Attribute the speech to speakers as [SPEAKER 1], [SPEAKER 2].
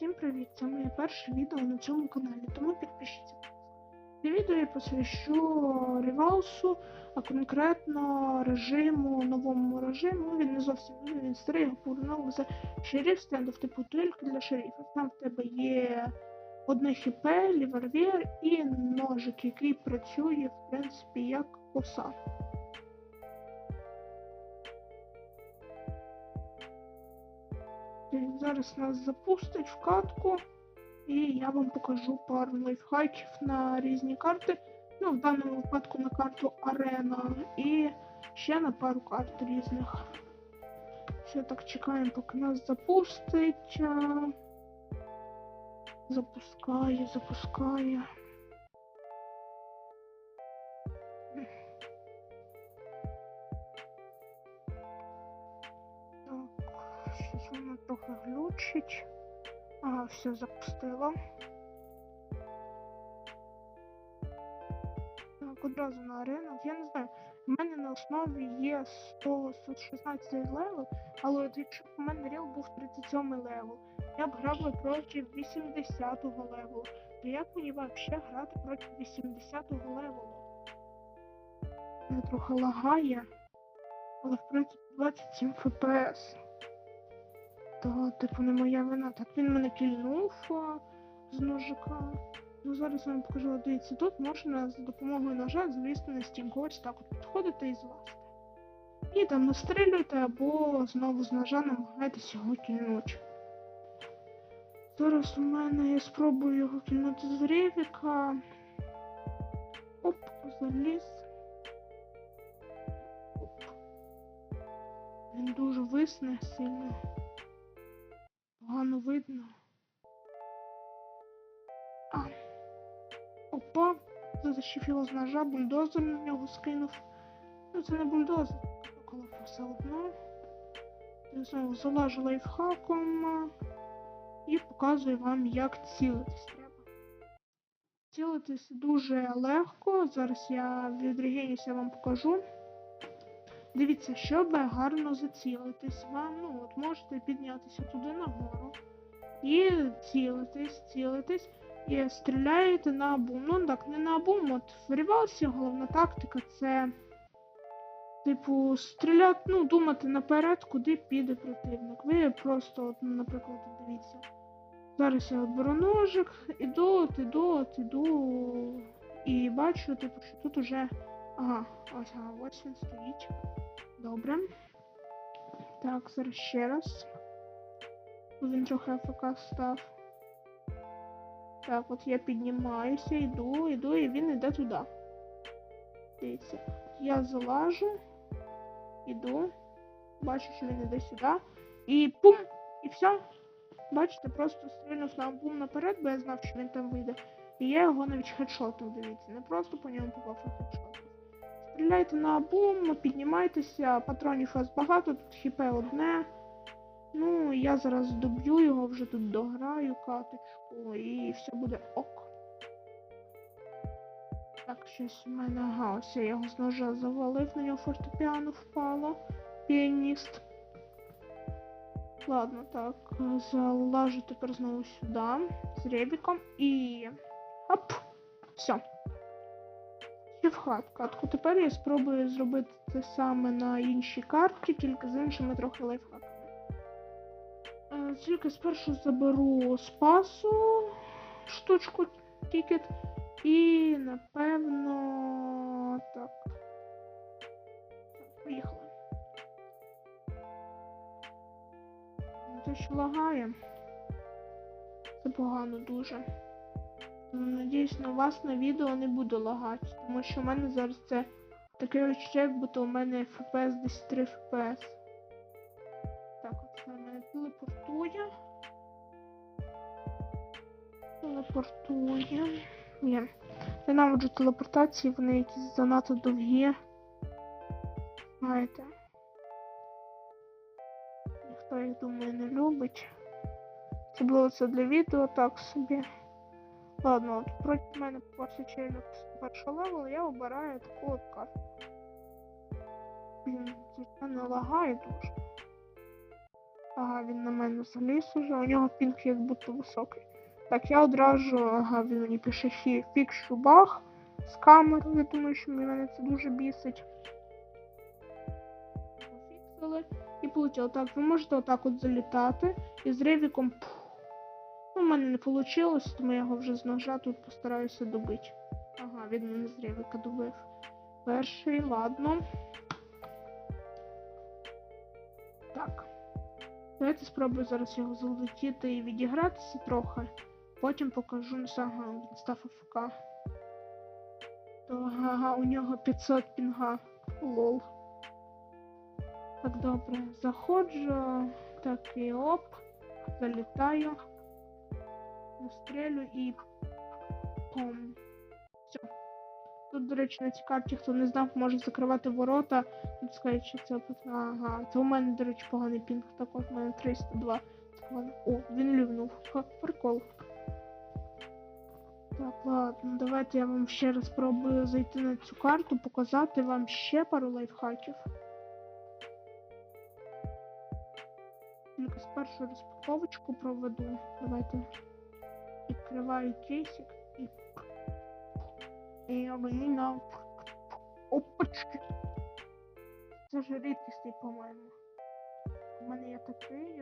[SPEAKER 1] Всім привіт! Це моє перше відео на цьому каналі, тому підпишіться. Це відео я посвящу Ревалсу, а конкретно режиму, новому режиму. Він не зовсім новий, він старий, його повернули за шериф стендов, типу тільки для шерифів. Там в тебе є одне хп, лівервір і ножик, який працює, в принципі, як коса. Зараз нас запустить в катку, і я вам покажу пару лайфхаків на різні карти. Ну, в даному випадку на карту Арена і ще на пару карт різних. Ще так чекаємо, поки нас запустить. Запускає, запускає. Трохи глючить. Ага, все запустило. Так, одразу на арену. Я не знаю, в мене на основі є 100 116 левел, але якщо б у мене ріл був 37 левел, я б грав би проти 80-го левелу. То як мені взагалі грати проти 80-го левелу? Трохи лагає, але в принципі 27 FPS. То, типу, не моя вина. Так він мене кільнув з ножика. Ну, зараз я вам покажу, дивіться, тут можна за допомогою ножа залізти на стінку. Ось так от підходите і злазите. І там настрілюєте або знову з ножа намагаєтесь його кільнути. Зараз у мене я спробую його кільнути з ревіка. Оп, заліз. Оп. Він дуже висне сильно. Погано видно. А. Опа. Його з ножа, бульдозер на нього скинув. Ну це не бульдозер, коли все одно. Знову залажу лайфхаком і показую вам, як цілитись треба. Цілитись дуже легко. Зараз я відрегенюся вам покажу. Дивіться, щоб гарно зацілитись вам, ну от можете піднятися туди нагору і цілитись, цілитись, і стріляєте на абум. Ну так, не на абум, от в рівалсі головна тактика це, типу, стріляти, ну, думати наперед, куди піде противник. Ви просто, от, ну, наприклад, дивіться. Зараз я беру ножик, іду, от, іду, от, іду, і бачу, типу, що тут уже. Ага, ось, ага, ось він стоїть. Добре. Так, зараз ще раз. Він трохи АФК став. Так, от я піднімаюся, йду, йду, і він йде туди. Дивіться. Я залажу, іду, бачу, що він йде сюди. І пум! І все. Бачите, просто стрільнув на бум наперед, бо я знав, що він там вийде. І я його навіть хедшотнув, дивіться. Не просто по ньому попав, а хедшотнув. Стріляйте на бум, піднімайтеся, патронів у вас багато, тут хп одне. Ну, я зараз доб'ю його, вже тут дограю каточку і все буде ок. Так, щось у мене, ага, ось я його з ножа завалив, на нього фортепіано впало. Піаніст. Ладно, так, залажу тепер знову сюди з ребіком і. Оп! Все. Хат катку. Тепер я спробую зробити те саме на іншій карті, тільки з іншими трохи лайфхаками. Е, Тільки спершу заберу спасу штучку тікет і напевно так. Поїхали. Те, що лагає. Це погано дуже. Ну, Надіюсь, на вас на відео не буде лагати, тому що в мене зараз це таке відчуття, як будто у мене FPS десь 3 FPS. Так, от це мене телепортує. Телепортує. Ні. Ненавиджу телепортації, вони якісь занадто довгі. Знаєте. Ніхто їх, думаю, не любить. Особливо це для відео так собі. Ладно, от проти мене попався челік з першого левела, я обираю таку от карту. Блін, звичайно, лагає дуже. Ага, він на мене заліз уже. У нього пінг як будто високий. Так, я одразу, ага, він мені пише фі, фікшу баг з камерою, тому що мене це дуже бісить. Пофіксили і полетіло. Так, ви можете отак от залітати і з ревіком. пух. Мене не вийшло, тому я його вже з ножа тут постараюся добити. Ага, він мене з добив. Перший, ладно. Так. Давайте спробую зараз його залетіти і відігратися трохи. Потім покажу ага, він став АФК. Ага, у нього 500 пінга. Лол. Так, добре. Заходжу. Так, і оп. Залітаю. Настрелю і. Пом. Все. Тут, до речі, на цій карті, хто не знав, може закривати ворота. Тут сказать, що це ага. Це у мене, до речі, поганий пінг. Так от у мене 302. О, він лювнув. Прикол. Так, ладно, давайте я вам ще раз спробую зайти на цю карту, показати вам ще пару лайфхаків. Тільки спершу розпаковочку проведу. Давайте відкриваю кейсик і. І мені на. Опачки. Рідкісний, по-моєму. У мене є такий